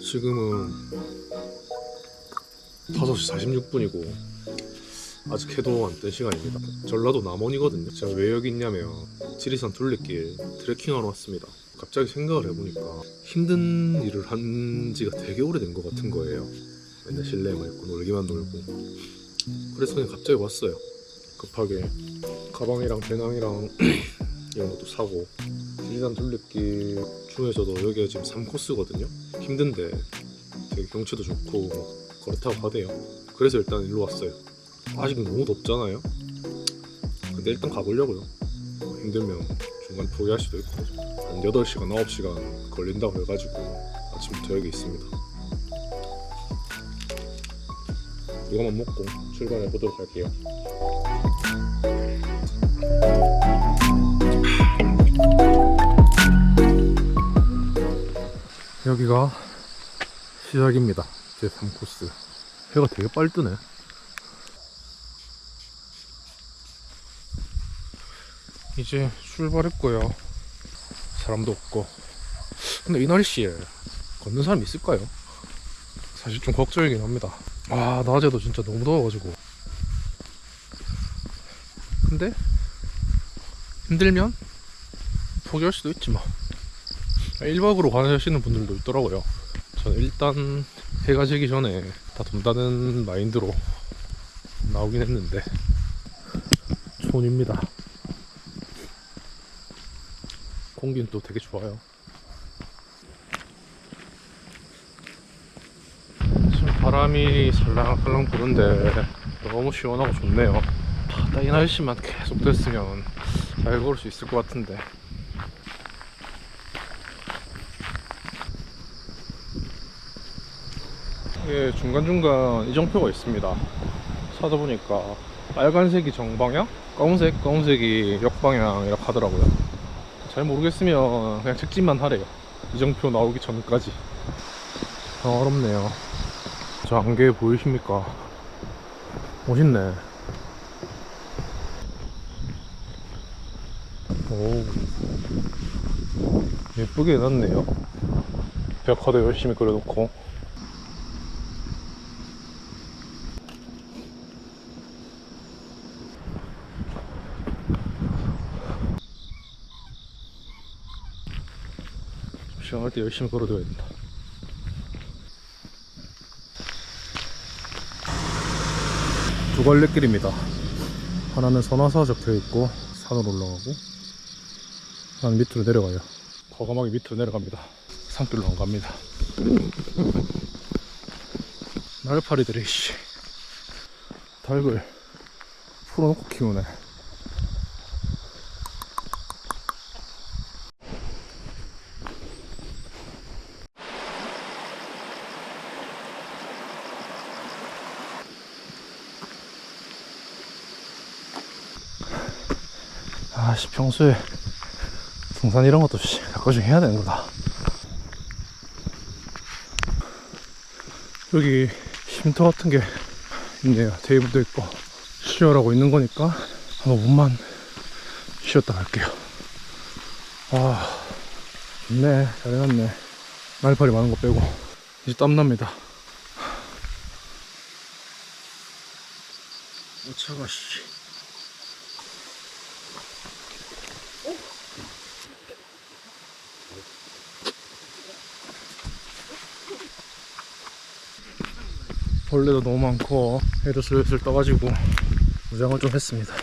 지금은 5시 46분이고 아직 해도 안 뜬 시간입니다. 전라도 남원이거든요. 제가 왜 여기 있냐면 지리산 둘레길 트레킹하러 왔습니다. 갑자기 생각을 해보니까 힘든 일을 한 지가 되게 오래된 것 같은 거예요. 맨날 실내에만 있고 놀기만 놀고 그래서 그냥 갑자기 왔어요. 급하게 가방이랑 배낭이랑 이런 것도 사고 지리산 둘레길 중에서도 여기가 지금 3코스거든요. 힘든데 되게 경치도 좋고 그렇다고 하대요. 그래서 일단 일로 왔어요. 아직 너무 덥잖아요. 근데 일단 가보려고요. 뭐 힘들면 중간 포기할 수도 있고 한 8시간, 9시간 걸린다고 해가지고 아침부터 여기 있습니다. 이거만 먹고 출발해 보도록 할게요. 여기가 시작입니다. 제 3코스. 해가 되게 빨리 뜨네. 이제 출발했고요. 사람도 없고. 근데 이 날씨에 걷는 사람 있을까요? 사실 좀 걱정이긴 합니다. 아, 낮에도 진짜 너무 더워가지고. 근데 힘들면 포기할 수도 있지 뭐. 1박으로 가시는 분들도 있더라고요. 저는 일단 해가 지기 전에 다 돈다는 마인드로 나오긴 했는데 촌입니다. 공기는 또 되게 좋아요. 지금 바람이 살랑살랑 부는데 너무 시원하고 좋네요. 딱이 날씨만 계속 됐으면 잘 걸을 수 있을 것 같은데 이게 중간중간 이정표가 있습니다. 찾아보니까 빨간색이 정방향, 검은색, 검은색이 역방향 이렇게 하더라고요. 잘 모르겠으면 그냥 직진만 하래요. 이정표 나오기 전까지. 아, 어렵네요. 저 안개 보이십니까? 멋있네. 오, 예쁘게 해놨네요. 벽화도 열심히 그려놓고. 시험할 때 열심히 걸어둬야 된다. 두 갈래길입니다. 하나는 선화사 적혀 있고 산으로 올라가고 하나는 밑으로 내려가요. 과감하게 밑으로 내려갑니다. 산길로 안 갑니다. 날파리들이 씨 닭을 풀어놓고 키우네. 아씨 평소에 등산 이런 것도 씨, 가끔씩 해야 되는 거다 여기 쉼터 같은 게 있네요. 테이블도 있고 쉬어라고 있는 거니까 한 5분만 쉬었다 갈게요. 아 좋네. 잘 해놨네. 날파리 많은 거 빼고. 이제 땀납니다. 어 차가 씨 벌레도 너무 많고 해도 슬슬 떠가지고 무장을 좀 했습니다.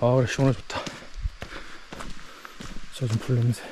아 그래 시원해 좋다. 저좀 풀냄새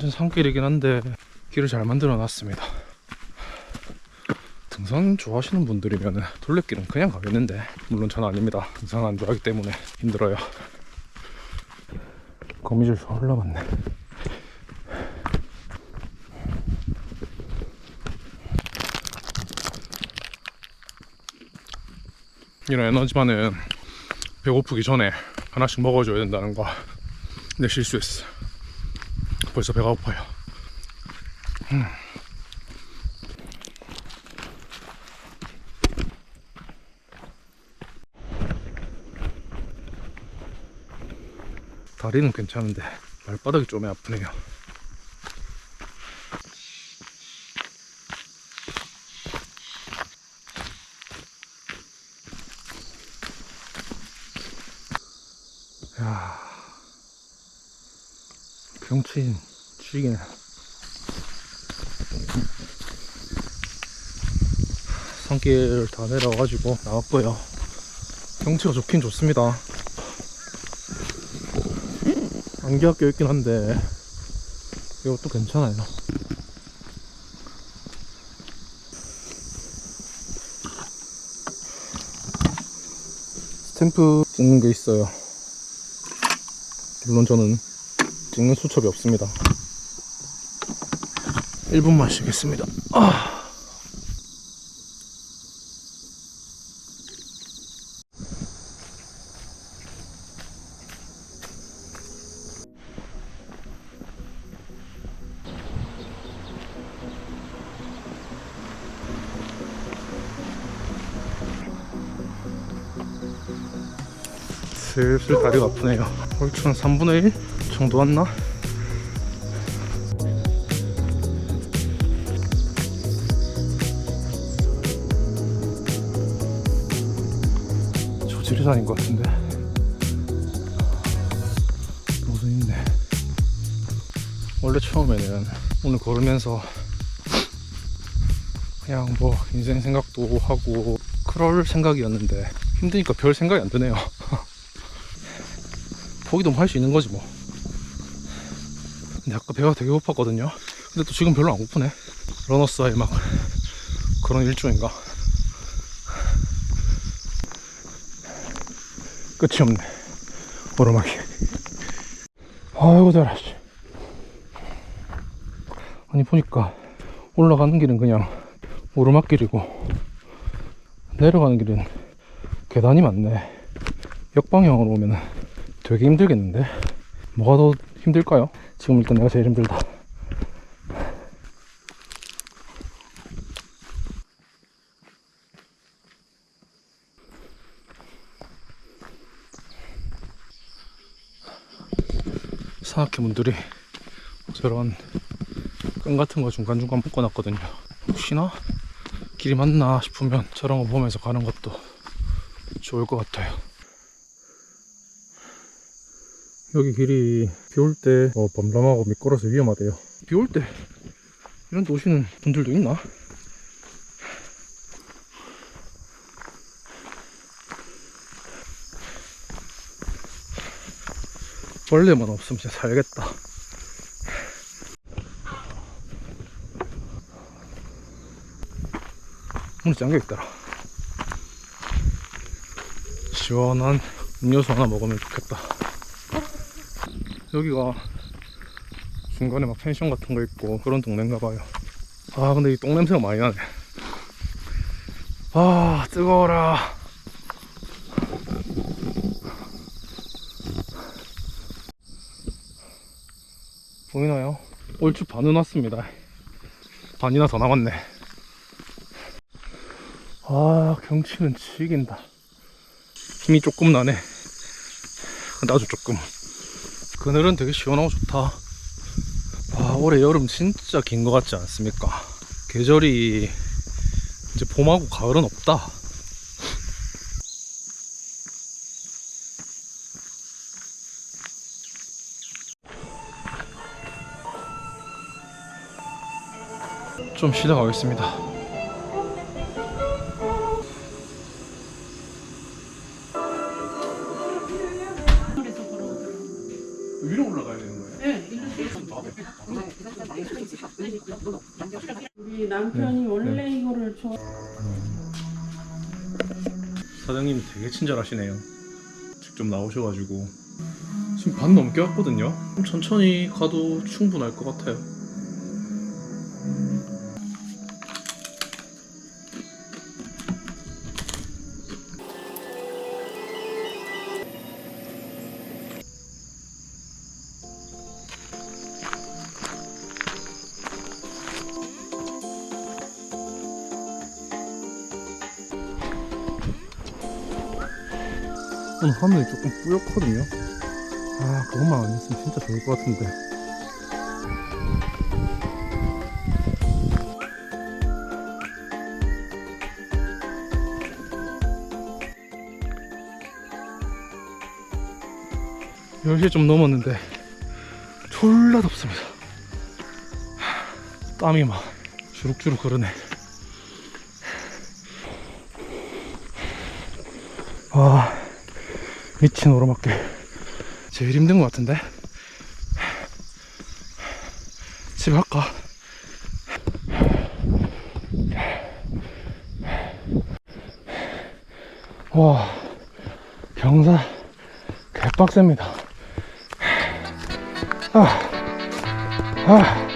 완전 산길이긴 한데 길을 잘 만들어 놨습니다. 등산 좋아하시는 분들이면 둘레길은 그냥 가겠는데 물론 저는 아닙니다. 등산 안 좋아하기 때문에 힘들어요. 거미줄 잘 올라갔네. 이런 에너지만은 배고프기 전에 하나씩 먹어줘야 된다는 거 내 실수했어. 벌써 배가 고파요. 다리는 괜찮은데 발바닥이 좀 아프네요. 야, 경치 죽이네. 산길 다 내려가지고 나왔고요. 경치가 좋긴 좋습니다. 안개가 껴있긴 한데 이것도 괜찮아요. 스탬프 찍는 게 있어요. 물론 저는 찍는 수첩이 없습니다. 1분만 쉬겠습니다. 아. 슬슬 다리가 아프네요. 얼추 한 3분의 1 정도 왔나? 조지리산인 것 같은데. 무슨 있네. 원래 처음에는 오늘 걸으면서 그냥 뭐 인생 생각도 하고 그럴 생각이었는데 힘드니까 별 생각이 안 드네요. 포기도 할수 있는 거지 뭐. 근데 아까 배가 되게 고팠거든요. 근데 또 지금 별로 안 고프네. 러너스하이 막 그런 일종인가. 끝이 없네. 오르막이. 아이고 잘하 씨. 아니 보니까 올라가는 길은 그냥 오르막길이고 내려가는 길은 계단이 많네. 역방향으로 오면은 되게 힘들겠는데? 뭐가 더 힘들까요? 지금 일단 내가 제일 힘들다. 산악회 분들이 저런 끈 같은 거 중간중간 묶어놨거든요. 혹시나 길이 맞나 싶으면 저런 거 보면서 가는 것도 좋을 것 같아요. 여기 길이 비 올때 어, 범람하고 미끄러서 위험하대요. 비 올 때 이런 데 오시는 분들도 있나? 벌레만 없으면 진짜 살겠다. 문이 잠겨 있더라. 시원한 음료수 하나 먹으면 좋겠다. 여기가 중간에 막 펜션 같은 거 있고 그런 동네인가 봐요. 아 근데 이 똥 냄새가 많이 나네. 아 뜨거워라. 보이나요? 얼추 반은 왔습니다. 반이나 더 남았네. 아 경치는 지긴다. 힘이 조금 나네. 나도 조금. 그늘은 되게 시원하고 좋다. 와, 올해 여름 진짜 긴 것 같지 않습니까? 계절이 이제 봄하고 가을은 없다. 좀 쉬다 가겠습니다. 우리 남편이 원래 이거를 좋아. 사장님이 되게 친절하시네요. 직접 나오셔가지고 지금 반 넘게 왔거든요. 좀 천천히 가도 충분할 것 같아요. 오늘 하늘이 조금 뿌옇거든요. 아, 그것만 안 했으면 진짜 좋을 것 같은데. 열시좀 넘었는데 졸라 덥습니다. 땀이 막 주룩주룩 흐르네. 와, 미친 오르막길. 제일 힘든 것 같은데? 집에 갈까? 와, 경사 개빡셉니다. 아, 아.